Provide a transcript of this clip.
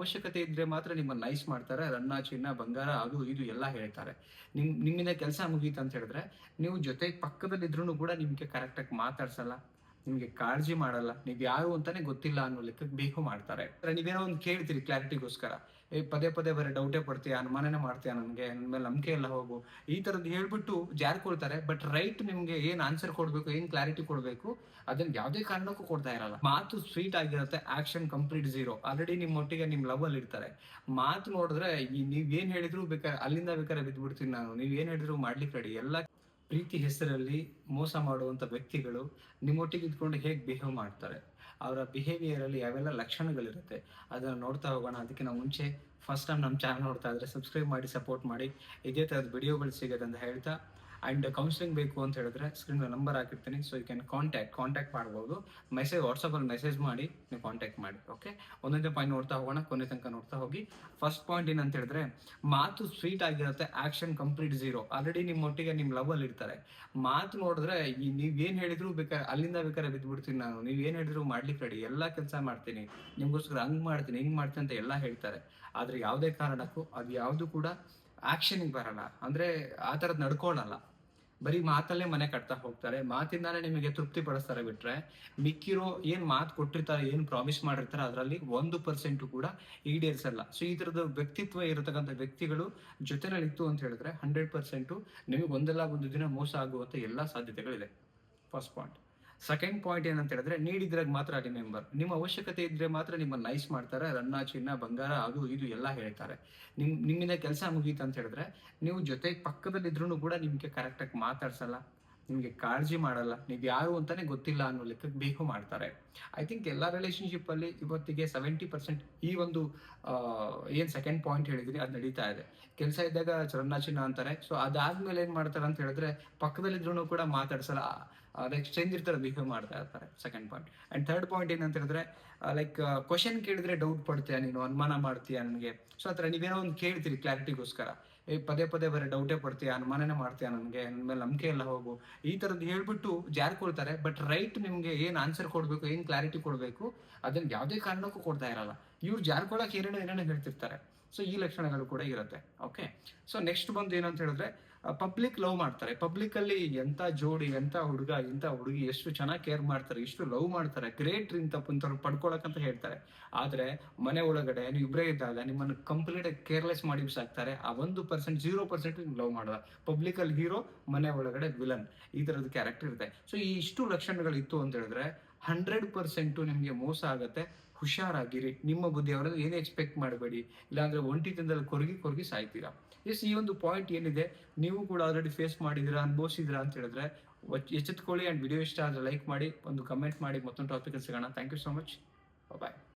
ಅವಶ್ಯಕತೆ ಇದ್ರೆ ಮಾತ್ರ ನಿಮ್ಮನ್ನ ನೈಸ್ ಮಾಡ್ತಾರೆ. ರನ್ನ, ಚಿನ್ನ, ಬಂಗಾರ ಅದು ಇದು ಎಲ್ಲ ಹೇಳ್ತಾರೆ. ನಿಮ್, ನಿಮ್ಮಿಂದ ಕೆಲಸ ಮುಗೀತು ಅಂತ ಹೇಳಿದ್ರೆ, ನೀವು ಜೊತೆ ಪಕ್ಕದಲ್ಲಿದ್ರು ಕೂಡ ನಿಮ್ಗೆ ಕರೆಕ್ಟಾಗಿ ಮಾತಾಡ್ಸಲ್ಲ. ನಿಮ್ಗೆ ಕಾಳಜಿ ಮಾಡಲ್ಲ, ನೀವ್ ಯಾರು ಅಂತಾನೆ ಗೊತ್ತಿಲ್ಲ ಅನ್ನೋ ಲೆಕ್ಕಕ್ಕೆ ಬೇಕು ಮಾಡ್ತಾರೆ. ನೀವೇನೋ ಒಂದು ಕೇಳ್ತೀರಿ ಕ್ಲಾರಿಟಿಗೋಸ್ಕರ ಏ, ಪದೇ ಪದೇ ಬರೀ ಡೌಟೇ ಪಡ್ತೀಯ, ಅನುಮಾನನೇ ಮಾಡ್ತೀಯ ನನಗೆ ನನ್ನ ಮೇಲೆ ನಂಬಿಕೆ ಎಲ್ಲ ಹೋಗು. ಈ ತರದ್ದು ಹೇಳ್ಬಿಟ್ಟು ಜಾರ್ಕೊಳ್ತಾರೆ ಬಟ್ ರೈಟ್ ನಿಮ್ಗೆ ಏನ್ ಆನ್ಸರ್ ಕೊಡ್ಬೇಕು, ಏನ್ ಕ್ಲಾರಿಟಿ ಕೊಡ್ಬೇಕು, ಅದನ್ನ ಯಾವುದೇ ಕಾರಣಕ್ಕೂ ಕೊಡ್ತಾ ಇರಲ್ಲ. ಮಾತು ಸ್ವೀಟ್ ಆಗಿರುತ್ತೆ ಆಕ್ಷನ್ ಕಂಪ್ಲೀಟ್ ಝೀರೋ ಆಲ್ರೆಡಿ ನಿಮ್ಮ ಒಟ್ಟಿಗೆ ನಿಮ್ ಲವ್ ಅಲ್ಲಿ ಇರ್ತಾರೆ. ಮಾತು ನೋಡಿದ್ರೆ ಈ ನೀವ್ ಏನ್ ಹೇಳಿದ್ರು ಬೇಕಾದ್ರೆ ಅಲ್ಲಿಂದ ಬೇಕಾದ್ರೆ ಬಿದ್ದ್ಬಿಡ್ತೀನಿ ನಾನು, ನೀವ್ ಏನ್ ಹೇಳಿದ್ರು ಮಾಡ್ಲಿಕ್ಕೆ ರೆಡಿ ಎಲ್ಲ ಪ್ರೀತಿ ಹೆಸರಲ್ಲಿ ಮೋಸ ಮಾಡುವಂಥ ವ್ಯಕ್ತಿಗಳು ನಿಮ್ಮೊಟ್ಟಿಗೆ ಇದ್ಕೊಂಡು ಹೇಗೆ ಬಿಹೇವ್ ಮಾಡ್ತಾರೆ? ಅವರ ಬಿಹೇವಿಯರಲ್ಲಿ ಯಾವೆಲ್ಲ ಲಕ್ಷಣಗಳಿರುತ್ತೆ? ಅದನ್ನು ನೋಡ್ತಾ ಹೋಗೋಣ. ಅದಕ್ಕೆ ನಾವು ಮುಂಚೆ ಫಸ್ಟ್ ಟೈಮ್ ನಮ್ಮ ಚಾನಲ್ ನೋಡ್ತಾ ಇದ್ರೆ ಸಬ್ಸ್ಕ್ರೈಬ್ ಮಾಡಿ ಸಪೋರ್ಟ್ ಮಾಡಿ. ಇದೇ ಥರದ ವಿಡಿಯೋಗಳು ಸಿಗೋದಂತ ಹೇಳ್ತಾ ಅಂಡ್ ಕೌನ್ಸಿಲಿಂಗ್ ಬೇಕು ಅಂತ ಹೇಳಿದ್ರೆ ಸ್ಕ್ರೀನ್ ನಂಬರ್ ಹಾಕಿರ್ತೀನಿ. So you can contact contact ಮಾಡ್ಬೋದು. ಮೆಸೇಜ್ ವಾಟ್ಸಪ್ಪಲ್ಲಿ ಮೆಸೇಜ್ ಮಾಡಿ, ನೀವು ಕಾಂಟ್ಯಾಕ್ಟ್ ಮಾಡಿ ಓಕೆ ಒಂದೊಂದೇ ಪಾಯಿಂಟ್ ನೋಡ್ತಾ ಹೋಗೋಣ, ಕೊನೆ ತನಕ ನೋಡ್ತಾ ಹೋಗಿ. ಫಸ್ಟ್ ಪಾಯಿಂಟ್ ಏನಂತ ಹೇಳಿದ್ರೆ, ಮಾತು ಸ್ವೀಟ್ ಆಗಿರುತ್ತೆ ಆಕ್ಷನ್ ಕಂಪ್ಲೀಟ್ ಜೀರೋ ಆಲ್ರೆಡಿ ನಿಮ್ಮ ಒಟ್ಟಿಗೆ ನಿಮ್ಮ ಲವ್ ಅಲ್ಲಿ ಇರ್ತಾರೆ. ಮಾತು ನೋಡಿದ್ರೆ, ಈ ನೀವೇನು ಏನ್ ಹೇಳಿದ್ರು ಬೇಕಾದ್ರೆ ಅಲ್ಲಿಂದ ಬೇಕಾದ್ರೆ ಬಿದ್ದ್ಬಿಡ್ತೀನಿ ನಾನು. ನೀವು ಏನು ಹೇಳಿದ್ರು ಮಾಡ್ಲಿಕ್ಕೆ ರೆಡಿ ಎಲ್ಲ ಕೆಲಸ ಮಾಡ್ತೀನಿ. ನಿಮಗೋಸ್ಕರ ಹಂಗೆ ಮಾಡ್ತೀನಿ, ಹಿಂಗೆ ಮಾಡ್ತೀನಿ ಅಂತ ಎಲ್ಲ ಹೇಳ್ತಾರೆ. ಆದರೆ ಯಾವುದೇ ಕಾರಣಕ್ಕೂ, ಅದು ಯಾವುದು ಕೂಡ ಆಕ್ಷನ್ಗೆ ಬರಲ್ಲ. ಅಂದ್ರೆ ಆ ಥರದ್ ನಡ್ಕೊಳ್ಳಲ್ಲ ಬರೀ ಮಾತಲ್ಲೇ ಮನೆ ಕಟ್ತಾ ಹೋಗ್ತಾರೆ. ಮಾತಿಂದಾನೇ ನಿಮಗೆ ತೃಪ್ತಿ ಪಡಿಸ್ತಾರೆ ಬಿಟ್ರೆ ಮಿಕ್ಕಿರೋ ಏನ್ ಮಾತು ಕೊಟ್ಟಿರ್ತಾರೆ, ಏನ್ ಪ್ರಾಮಿಸ್ ಮಾಡಿರ್ತಾರೆ, ಅದರಲ್ಲಿ ಒಂದು ಪರ್ಸೆಂಟ್ ಕೂಡ ಈಡೇರಿಸಲ್ಲ. ಸೊ ಈ ತರದ ವ್ಯಕ್ತಿತ್ವ ಇರತಕ್ಕಂಥ ವ್ಯಕ್ತಿಗಳು ಜೊತೆನಲ್ಲಿ ಇತ್ತು ಅಂತ ಹೇಳಿದ್ರೆ ಹಂಡ್ರೆಡ್ ಪರ್ಸೆಂಟ್ ನಿಮಗೆ ಒಂದಲ್ಲ ಒಂದು ದಿನ ಮೋಸ ಆಗುವಂತ ಎಲ್ಲಾ ಸಾಧ್ಯತೆಗಳಿದೆ. ಫಸ್ಟ್ ಪಾಯಿಂಟ್ ಸೆಕೆಂಡ್ ಪಾಯಿಂಟ್ ಏನಂತ ಹೇಳಿದ್ರೆ ನೀಡಿದ್ರಾಗ ಮಾತ್ರ ರಿಮೆಂಬರ್ ನಿಮ್ಮ ಅವಶ್ಯಕತೆ ಇದ್ರೆ ಮಾತ್ರ ನಿಮ್ಮ ನೈಸ್ ಮಾಡ್ತಾರೆ. ರನ್ನ, ಚಿನ್ನ, ಬಂಗಾರ, ಅದು, ಇದು ಎಲ್ಲ ಹೇಳ್ತಾರೆ. ನಿಮ್, ನಿಮ್ಮಿಂದ ಕೆಲಸ ಮುಗೀತು ಅಂತ ಹೇಳಿದ್ರೆ, ನೀವು ಜೊತೆ ಪಕ್ಕದಲ್ಲಿದ್ರು ಕೂಡ ನಿಮ್ಗೆ ಕರೆಕ್ಟಾಗಿ ಮಾತಾಡ್ಸಲ್ಲ. ನಿಮ್ಗೆ ಕಾಳಜಿ ಮಾಡಲ್ಲ, ನೀವು ಯಾರು ಅಂತಾನೆ ಗೊತ್ತಿಲ್ಲ ಅನ್ನೋ ಲೆಕ್ಕಕ್ಕೆ ಬೇಕು ಮಾಡ್ತಾರೆ. ಐ ಥಿಂಕ್ ಎಲ್ಲಾ ರಿಲೇಶನ್ಶಿಪ್ ಅಲ್ಲಿ ಇವತ್ತಿಗೆ ಸೆವೆಂಟಿ ಪರ್ಸೆಂಟ್ ಈ ಒಂದು ಏನು ಸೆಕೆಂಡ್ ಪಾಯಿಂಟ್ ಹೇಳಿದ್ರಿ ಅದು ನಡೀತಾ ಇದೆ. ಕೆಲಸ ಇದ್ದಾಗ ಚರಣಾಚಿನ್ನ ಅಂತಾರೆ. ಸೊ ಅದಾದ್ಮೇಲೆ ಏನ್ ಮಾಡ್ತಾರೆ ಅಂತ ಹೇಳಿದ್ರೆ ಪಕ್ಕದಲ್ಲಿದ್ರು ಕೂಡ ಮಾತಾಡ್ಸಲ್ಲ ಲೈಕ್ ಚೇಂಜ್ ಇರ್ತಾರೆ ಬಿಹೇವ್ ಮಾಡ್ತಾ ಇರ್ತಾರೆ second point and third point ಏನಂತ ಹೇಳಿದ್ರೆ ಲೈಕ್ ಕ್ವಶನ್ ಕೇಳಿದ್ರೆ ಡೌಟ್ ಪಡ್ತೀಯ ನೀನು, ಅನುಮಾನ ಮಾಡ್ತೀಯ ನನಗೆ? ಸೊ ಆತರ ನೀವೇನೋ ಒಂದು ಕೇಳ್ತೀರಿ ಕ್ಲಾರಿಟಿಗೋಸ್ಕರ ಏ, ಪದೇ ಪದೇ ಬರೀ ಡೌಟೇ ಪಡ್ತೀಯ? ಅನುಮಾನನೇ ಮಾಡ್ತೀಯಾ ನನಗೆ? ನನ್ನ ಮೇಲೆ ನಂಬಿಕೆ ಎಲ್ಲ ಹೋಗು. ಈ ಥರದ್ದು ಹೇಳ್ಬಿಟ್ಟು ಜಾರ್ಕೊಳ್ತಾರೆ ಬಟ್ ರೈಟ್ ನಿಮಗೆ ಏನು ಆನ್ಸರ್ ಕೊಡಬೇಕು, ಏನು ಕ್ಲಾರಿಟಿ ಕೊಡಬೇಕು ಅದನ್ನ ಯಾವುದೇ ಕಾರಣಕ್ಕೂ ಕೊಡ್ತಾ ಇರಲ್ಲ. ಇವ್ರು ಜಾರ್ಕೊಳಕ್ಕೆ ಏನೇನೋ ಏನೇನೋ ಹೇಳ್ತಿರ್ತಾರೆ. ಸೊ ಈ ಲಕ್ಷಣಗಳು ಕೂಡ ಇರುತ್ತೆ. ಓಕೆ ಸೊ ನೆಕ್ಸ್ಟ್ ಬಂದು ಏನಂತ ಹೇಳಿದ್ರೆ ಪಬ್ಲಿಕ್ ಲವ್ ಮಾಡ್ತಾರೆ. ಪಬ್ಲಿಕ್ ಅಲ್ಲಿ ಎಂತ ಜೋಡಿ, ಎಂತ ಹುಡುಗ ಎಂತ ಹುಡುಗಿ, ಎಷ್ಟು ಚೆನ್ನಾಗಿ ಕೇರ್ ಮಾಡ್ತಾರೆ ಎಷ್ಟು ಲವ್ ಮಾಡ್ತಾರೆ ಗ್ರೇಟ್ ಇಂತ ಅಂತ ಹೇಳ್ತಾರೆ. ಆದ್ರೆ, ಮನೆ ಒಳಗಡೆ ನೀವು ಇಬ್ಬರೇ ಇದ್ದಾಗ ನಿಮ್ಮನ್ನು ಕಂಪ್ಲೀಟ್ ಕೇರ್ಲೆಸ್ ಮಾಡಿ ಬಿಸಾಕ್ತಾರೆ. ಆ ಒಂದು ಪರ್ಸೆಂಟ್ ಜೀರೋ ಪರ್ಸೆಂಟ್ ಲವ್ ಮಾಡಲ್ಲ. ಪಬ್ಲಿಕ್ ಅಲ್ಲಿ ಹೀರೋ ಮನೆ ಒಳಗಡೆ ವಿಲನ್ ಈ ತರದ ಕ್ಯಾರೆಕ್ಟರ್ ಇರುತ್ತೆ ಸೊ ಈ ಇಷ್ಟು ಲಕ್ಷಣಗಳು ಇತ್ತು ಅಂತ ಹೇಳಿದ್ರೆ ಹಂಡ್ರೆಡ್ ಪರ್ಸೆಂಟ್ ನಿಮ್ಗೆ ಮೋಸ ಆಗತ್ತೆ. ಹುಷಾರಾಗಿರಿ, ನಿಮ್ಮ ಬುದ್ಧಿ ಅವರದ್ದು ಏನು ಎಕ್ಸ್ಪೆಕ್ಟ್ ಮಾಡಬೇಡಿ, ಇಲ್ಲಾಂದ್ರೆ ಒಂಟಿತನದಲ್ಲಿ ಕೊರಗಿ ಕೊರಗಿ ಸಾಯ್ತೀರಾ? ಎಸ್ ಈ ಒಂದು ಪಾಯಿಂಟ್ ಏನಿದೆ, ನೀವು ಕೂಡ ಆಲ್ರೆಡಿ ಫೇಸ್ ಮಾಡಿದಿರಾ ಅನುಭವಿಸಿದಿರಾ ಅಂತ ಹೇಳಿದ್ರೆ ಎಚ್ಚೆತ್ಕೊಳ್ಳಿ ಅಂಡ್ ವಿಡಿಯೋ ಇಷ್ಟ ಆದರೆ ಲೈಕ್ ಮಾಡಿ, ಒಂದು ಕಮೆಂಟ್ ಮಾಡಿ, ಮತ್ತೊಂದು ಟಾಪಿಕ್ ಸಿಗೋಣ. Thank you so much bye